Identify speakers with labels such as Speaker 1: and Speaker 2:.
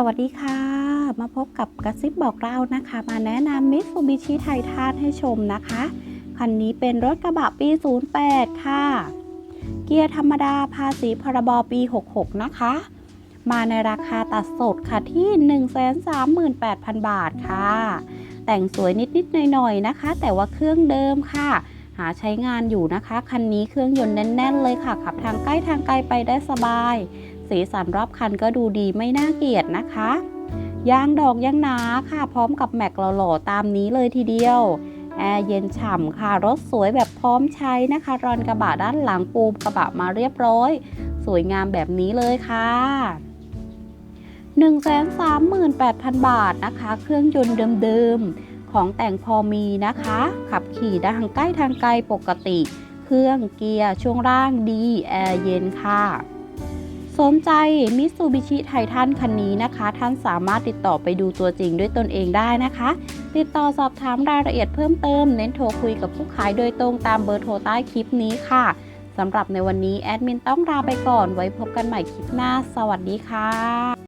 Speaker 1: สวัสดีค่ะ มาพบกับกระซิบบอกเรานะคะ มาแนะนำมิตซูบิชิไททานให้ชมนะคะ คันนี้เป็นรถกระบะปี 08 ค่ะ เกียร์ธรรมดาภาษีพรบปี 66 นะคะ มาในราคาตัดสดค่ะที่ 138,000 บาทค่ะ แต่งสวยนิด ๆ หน่อย ๆ นะคะ แต่ว่าเครื่องเดิมค่ะ หาใช้งานอยู่นะคะ คันนี้เครื่องยนต์แน่น ๆ เลยค่ะ ขับทางใกล้ทางไกลไปได้สบาย สีสันรอบคันก็ดูดีไม่น่าเกลียดนะคะ ยางดอกยางหนาค่ะ พร้อมกับแม็กหล่อๆตามนี้เลยทีเดียวแอร์เย็นฉ่ำค่ะ รถสวยแบบพร้อมใช้นะคะ รอนกระบะด้านหลังปูกระบะมาเรียบร้อย สวยงามแบบนี้เลยค่ะ 138,000 บาทนะคะ เครื่องยนต์เดิมๆ ของแต่งพอมีนะคะ ขับขี่ได้ทางใกล้ทางไกลปกติ เครื่องเกียร์ช่วงล่างดี แอร์เย็นค่ะ สนใจมิตซูบิชิไททันคันนี้นะคะ ท่านสามารถติดต่อไปดูตัวจริงด้วยตนเองได้นะคะ ติดต่อสอบถามรายละเอียดเพิ่มเติม เน้นโทรคุยกับผู้ขายโดยตรงตามเบอร์โทรใต้คลิปนี้ค่ะสำหรับในวันนี้แอดมินต้องลาไปก่อนไว้พบกันใหม่คลิปหน้า สวัสดีค่ะ